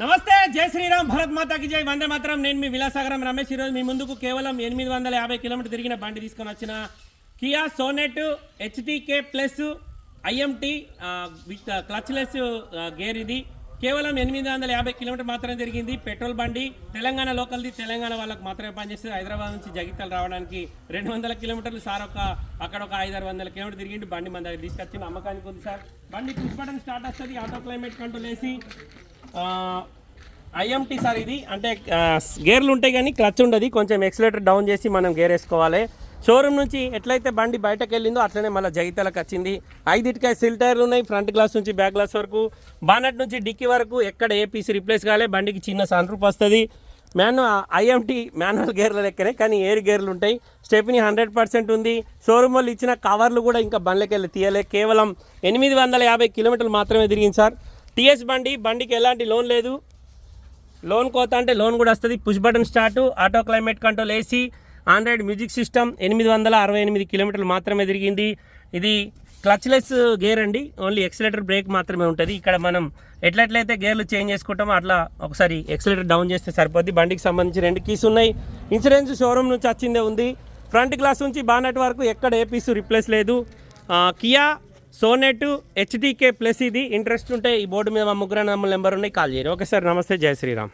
నమస్తే జై శ్రీరామ్ భరత్ మాతాకి జై. వందే మాత్రం. నేను మీ విలాసాగరం రమేష్. ఈరోజు మీ ముందుకు కేవలం ఎనిమిది వందల యాభై కిలోమీటర్ తిరిగిన బండి తీసుకొని వచ్చిన Kia Sonet HTK plus IMT with clutchless gear ఇది. కేవలం ఎనిమిది వందల యాభై కిలోమీటర్ మాత్రమే తిరిగింది. పెట్రోల్ బండి తెలంగాణ లోకల్ది. తెలంగాణ వాళ్ళకి మాత్రమే పనిచేస్తుంది. హైదరాబాద్ నుంచి జగిత్యాల రావడానికి రెండు వందల కిలోమీటర్లు సార్ ఒక అక్కడ ఒక ఐదారు వందల కిలోమీటర్ తిరిగింది బండి మన దగ్గర తీసుకొచ్చింది అమ్మకానికి ఉంది సార్. బండి పుష్ బటన్ స్టార్ట్ వస్తుంది. ఆటో క్లైమేట్ కంట్రోల్ వేసి ఐఎంటీ సార్ ఇది. అంటే గేర్లు ఉంటాయి కానీ క్లచ్ ఉండదు. కొంచెం ఎక్సిలేటర్ డౌన్ చేసి మనం గేర్ వేసుకోవాలి. షోరూమ్ నుంచి ఎట్లయితే బండి బయటకు వెళ్ళిందో అట్లనే మళ్ళీ జగితలకు వచ్చింది ఐదిటికాయ సిల్ టైర్లు ఉన్నాయి. ఫ్రంట్ గ్లాస్ నుంచి బ్యాక్ గ్లాస్ వరకు. బానట్ నుంచి డిక్కీ వరకు ఎక్కడ ఏ పీస్ రిప్లేస్ కాలే. బండికి చిన్న సన్ వస్తుంది. మ్యాను ఐఎంటీ మాన్యువల్ గేర్ల లెక్కనే కానీ ఎయిర్ గేర్లు ఉంటాయి. స్టెప్ని హండ్రెడ్ పర్సెంట్ ఉంది. షోరూమ్ వాళ్ళు ఇచ్చిన కవర్లు కూడా ఇంకా బండ్లకెళ్ళి తీయలే. కేవలం ఎనిమిది వందల యాభై కిలోమీటర్లు మాత్రమే తిరిగింది సార్. టీఎస్ బండి బండికి ఎలాంటి లోన్ లేదు. లోన్ కోత అంటే లోన్ కూడా వస్తుంది. Push button start auto climate control AC android music system ఎనిమిది వందల అరవై ఎనిమిది కిలోమీటర్లు మాత్రమే తిరిగింది. ఇది క్లచ్లెస్ గేర్ అండి. ఓన్లీ ఎక్సలేటర్ బ్రేక్ మాత్రమే ఉంటుంది. ఇక్కడ మనం ఎట్లెట్లయితే గేర్లు చేంజ్ చేసుకుంటామో అట్లా ఒకసారి ఎక్సలేటర్ డౌన్ చేస్తే సరిపోద్ది. బండికి సంబంధించి రెండు కీస్ ఉన్నాయి. ఇన్సూరెన్స్ షోరూమ్ నుంచి వచ్చిందే ఉంది. ఫ్రంట్ గ్లాస్ నుంచి బానెట్ వరకు ఎక్కడ ఏ పీసు రిప్లేస్ లేదు. కియా సోనెట్ హెచ్డీకే ప్లస్ ఇది. ఇంట్రెస్ట్ ఉంటే ఈ బోర్డు మీద మా ముగ్గురు నెంబర్ ఉన్నాయి. కాల్ చేయరు. ఓకే సార్ నమస్తే. జయ శ్రీరామ్.